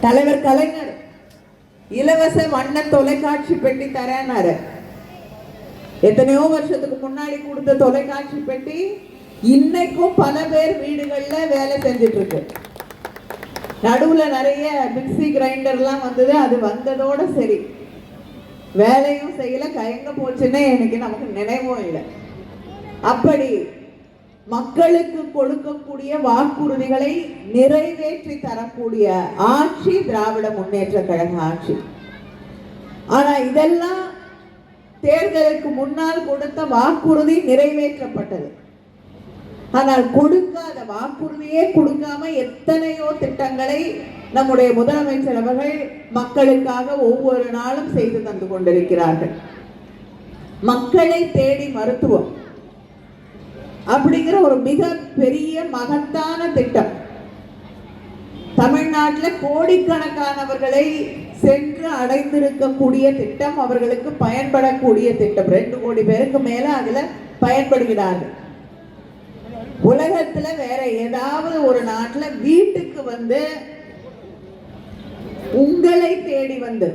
தலைவர் கலைஞர் இலவச வண்ண தொலைக்காட்சி பெட்டி தரேனாரு எத்தனையோ வருஷத்துக்கு முன்னாடி கொடுத்த தொலைக்காட்சி பெட்டி இன்னைக்கும் பல பேர் வீடுகளில் வேலை செஞ்சுட்டு இருக்கு நடுவில் நிறைய மிக்ஸி கிரைண்டர்லாம் வந்தது அது வந்ததோட சரி. வேலையும் செய்யல கயங்க போச்சுன்னே எனக்கு நமக்கு நினைவும் இல்லை. அப்படி மக்களுக்கு கொடுக்கக்கூடிய வாக்குறுதிகளை நிறைவேற்றி தரக்கூடிய ஆட்சி திராவிட முன்னேற்ற கழக ஆட்சி. ஆனா இதெல்லாம் தேர்தலுக்கு முன்னால் கொடுத்த வாக்குறுதி நிறைவேற்றப்பட்டது. ஆனால் கொடுக்காத வாக்குறுதியே கொடுக்காம எத்தனையோ திட்டங்களை நம்முடைய முதலமைச்சர் அவர்கள் மக்களுக்காக ஒவ்வொரு நாளும் செய்து தந்து கொண்டிருக்கிறார்கள். மக்களை தேடி மருத்துவம். அப்படிங்கிற ஒரு மிக பெரிய மகத்தான திட்டம். தமிழ்நாட்டில் கோடிக்கணக்கானவர்களை சென்று அடைந்திருக்கக்கூடிய திட்டம் அவர்களுக்கு பயன்படக்கூடிய திட்டம். ரெண்டு கோடி பேருக்கு மேல அதுல பயன்படுகிறார்கள். உலகத்துல வேற ஏதாவது ஒரு நாட்டில் வீட்டுக்கு வந்து உங்களை தேடி வந்து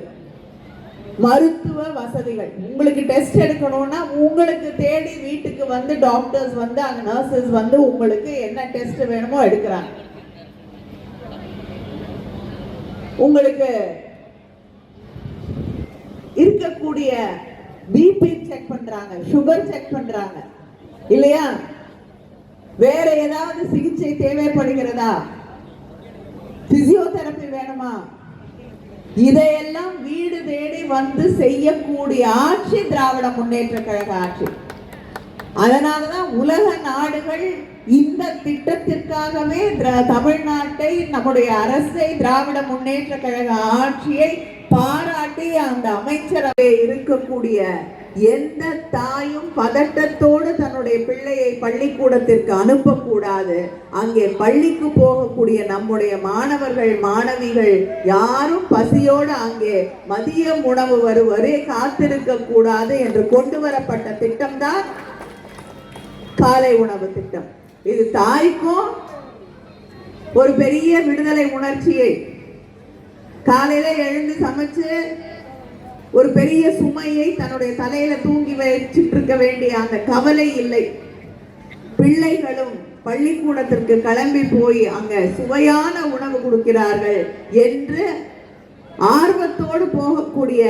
மருத்துவ வசதிகள். உங்களுக்கு டெஸ்ட் எடுக்கணும்னா உங்களுக்கு தேடி வீட்டுக்கு வந்து டாக்டர்ஸ் வந்து அங்க நர்சஸ் வந்து உங்களுக்கு என்ன டெஸ்ட் வேணுமோ எடுக்கிறாங்க. உங்களுக்கு இருக்கக்கூடிய பிபி செக் பண்றாங்க சுகர் செக் பண்றாங்க. இல்லையா? வேற ஏதாவது சிகிச்சை தேவைப்படுகிறதா? பிசியோதெரப்பி வேணுமா? இதையெல்லாம் வீடு தேடி வந்து செய்யக்கூடிய ஆட்சி திராவிட முன்னேற்ற கழக ஆட்சி. அதனாலதான் உலக நாடுகள் இந்த திட்டத்திற்காகவே திரா- தமிழ்நாட்டை நம்முடைய அரசை திராவிட முன்னேற்ற கழக ஆட்சியை பாராட்டி அந்த அமைச்சரவை இருக்கக்கூடிய எந்த தாயும் பதட்டத்தோடு தன்னுடைய பிள்ளையை பள்ளிக்கூடத்திற்கு அனுப்பக்கூடாது. அங்கே பள்ளிக்கு போகக்கூடிய நம்முடைய மாணவர்கள் மாணவிகள் யாரும் பசியோடு அங்கே மதிய உணவு வரும் வரை காத்திருக்க கூடாது என்று கொண்டு வரப்பட்ட திட்டம்தான் காலை உணவு திட்டம். இது தாய்க்கும் ஒரு பெரிய விடுதலை உணர்ச்சியை காலையில எழுந்து சமைச்சு ஒரு பெரிய சுமையை தன்னுடைய தலையில தூங்கி வச்சிட்டு இருக்க வேண்டிய அந்த கவலை இல்லை. பிள்ளைகளும் பள்ளிக்கூடத்திற்கு கிளம்பி போய் அங்க சுவையான உணவு கொடுக்கிறார்கள் என்று ஆர்வத்தோடு போகக்கூடிய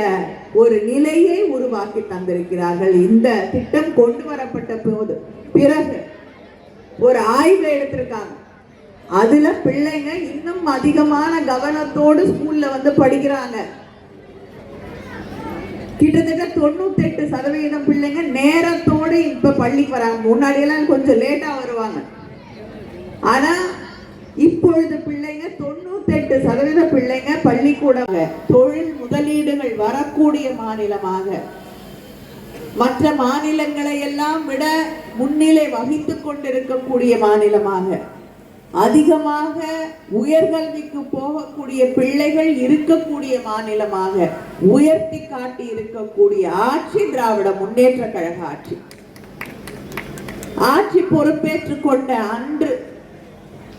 ஒரு நிலையை உருவாக்கி தந்திருக்கிறார்கள். இந்த திட்டம் கொண்டு வரப்பட்ட போது பிறகு ஒரு ஆய்வு எடுத்திருக்காங்க. அதுல பிள்ளைங்க இன்னும் அதிகமான கவனத்தோடு ஸ்கூல்ல வந்து படிக்கிறாங்க. கிட்டத்தட்ட தொண்ணூத்தெட்டு சதவீதம் பிள்ளைங்க நேரத்தோடு இப்ப பள்ளிக்கு வராங்க. முன்னாடி எல்லாம் கொஞ்சம் லேட்டா வருவாங்க. ஆனா இப்பொழுது பிள்ளைங்க தொண்ணூத்தெட்டு சதவீத பிள்ளைங்க பள்ளிக்கூடம் தொழில் முதலீடுகள் வரக்கூடிய மாநிலமாக. மற்ற மாநிலங்களை எல்லாம் விட முன்னிலை வகித்துக் கொண்டிருக்கக்கூடிய மாநிலமாக. அதிகமாக உயர்கல்விக்கு போகக்கூடிய பிள்ளைகள் இருக்கக்கூடிய மாநிலமாக. உயர்த்தி காட்டி இருக்கக்கூடிய ஆட்சி திராவிட முன்னேற்ற கழக ஆட்சி. ஆட்சி பொறுப்பேற்றுக் கொண்ட அன்று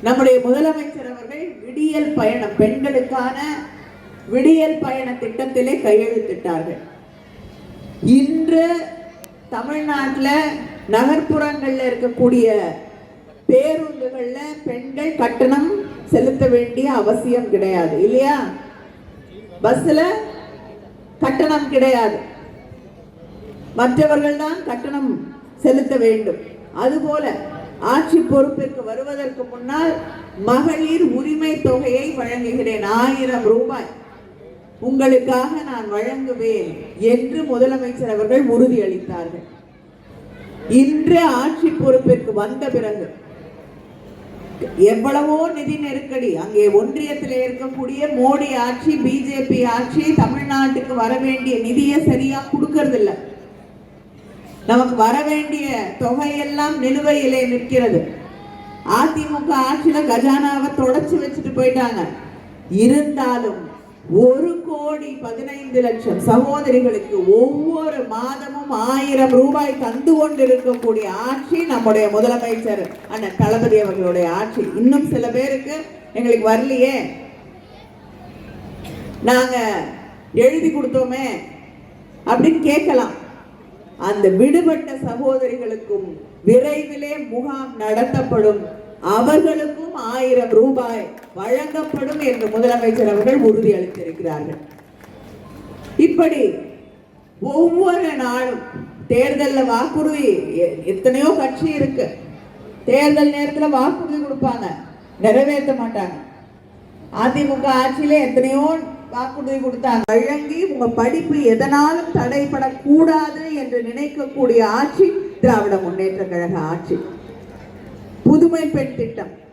நம்முடைய முதலமைச்சர் அவர்கள் விடியல் பயணம் பெண்களுக்கான விடியல் பயண திட்டத்திலே கையெழுத்திட்டார்கள். இன்று தமிழ்நாட்டில் நகர்ப்புறங்களில் இருக்கக்கூடிய பேருந்துகளில் பெண்கள் கட்டணம் செலுத்த வேண்டிய அவசியம் கிடையாது இல்லையா? பஸ்ல கட்டணம் கிடையாது. மற்றவர்கள் தான் கட்டணம் செலுத்த வேண்டும். அதுபோல ஆட்சி பொறுப்பிற்கு வருவதற்கு முன்னால் மகளிர் உரிமை தொகையை வழங்குகிறேன். ஆயிரம் ரூபாய். உங்களுக்காக நான் வழங்குவேன் என்று முதலமைச்சர் அவர்கள் உறுதியளித்தார்கள். இன்று ஆட்சி பொறுப்பிற்கு வந்த பிறகு எவ்வளவோ நிதி நெருக்கடி. அங்கே ஒன்றியத்தில் இருக்கக்கூடிய மோடி ஆட்சி பிஜேபி ஆட்சி தமிழ்நாட்டுக்கு வர வேண்டிய நிதியை சரியா கொடுக்கறதில்ல. நமக்கு வர வேண்டிய தொகையெல்லாம் நிலுவையிலே நிற்கிறது. அதிமுக ஆட்சியில கஜானாவை தொடச்சு வச்சுட்டு போயிட்டாங்க. இருந்தாலும் ஒரு கோடி பதினைந்து லட்சம் சகோதரிகளுக்கு ஒவ்வொரு மாதமும் ஆயிரம் ரூபாய் தந்து கொண்டிருக்கக்கூடிய ஆட்சி நம்முடைய முதலமைச்சர் அண்ணன் தளபதி அவர்களுடைய ஆட்சி. இன்னும் சில பேருக்கு எங்களுக்கு வரலையே. நாங்க எழுதி கொடுத்தோமே அப்படின்னு கேட்கலாம். அந்த விடுபட்ட சகோதரிகளுக்கும் விரைவிலே முகாம் நடத்தப்படும். அவர்களுக்கும் ஆயிரம் ரூபாய் வழங்கப்படும் என்று முதலமைச்சர் அவர்கள் உறுதியளித்திருக்கிறார்கள் இப்படி ஒவ்வொரு நாளும் தேர்தலில் வாக்குறுதி எ- எத்தனையோ கட்சி இருக்கு. தேர்தல் நேரத்தில் வாக்குறுதி கொடுப்பாங்க. நிறைவேற்ற மாட்டாங்க. அதிமுக ஆட்சியில எத்தனையோ வாக்குறுதி கொடுத்தாங்க. வழங்கி உங்க படிப்பு எதனாலும் தடைபடக்கூடாது என்று நினைக்கக்கூடிய ஆட்சி திராவிட முன்னேற்ற கழக ஆட்சி. புதுமை பெண் திட்டம்.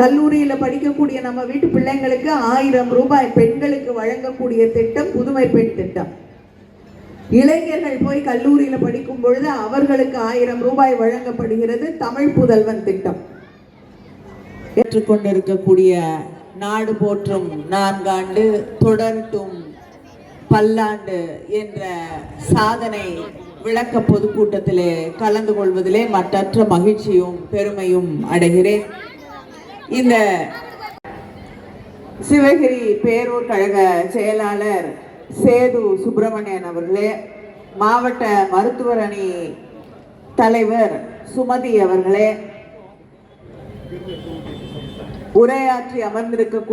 கல்லூரியில படிக்கக்கூடிய நம்ம வீட்டு பிள்ளைங்களுக்கு ஆயிரம் ரூபாய் பெண்களுக்கு வழங்கக்கூடிய திட்டம் புதுமை பெண் திட்டம். இளைஞர்கள் போய் கல்லூரியில படிக்கும் பொழுது அவர்களுக்கு ஆயிரம் ரூபாய் வழங்கப்படுகிறது தமிழ் புதல்வன் திட்டம். ஏற்றுக்கொண்டிருக்கக்கூடிய நாடு போற்றும் நான்காண்டு தொடரட்டும் பல்லாண்டு என்ற சாதனை விளக்க பொதுக்கூட்டத்திலே கலந்து கொள்வதிலே மற்றற்ற மகிழ்ச்சியும் பெருமையும் அடைகிறேன். இந்த சிவகிரி பேரூர் கழக செயலாளர் சேது சுப்பிரமணியன் அவர்களே மாவட்ட மருத்துவர் அணி தலைவர் சுமதி அவர்களே உரையாற்றி அமர்ந்திருக்கக்கூடிய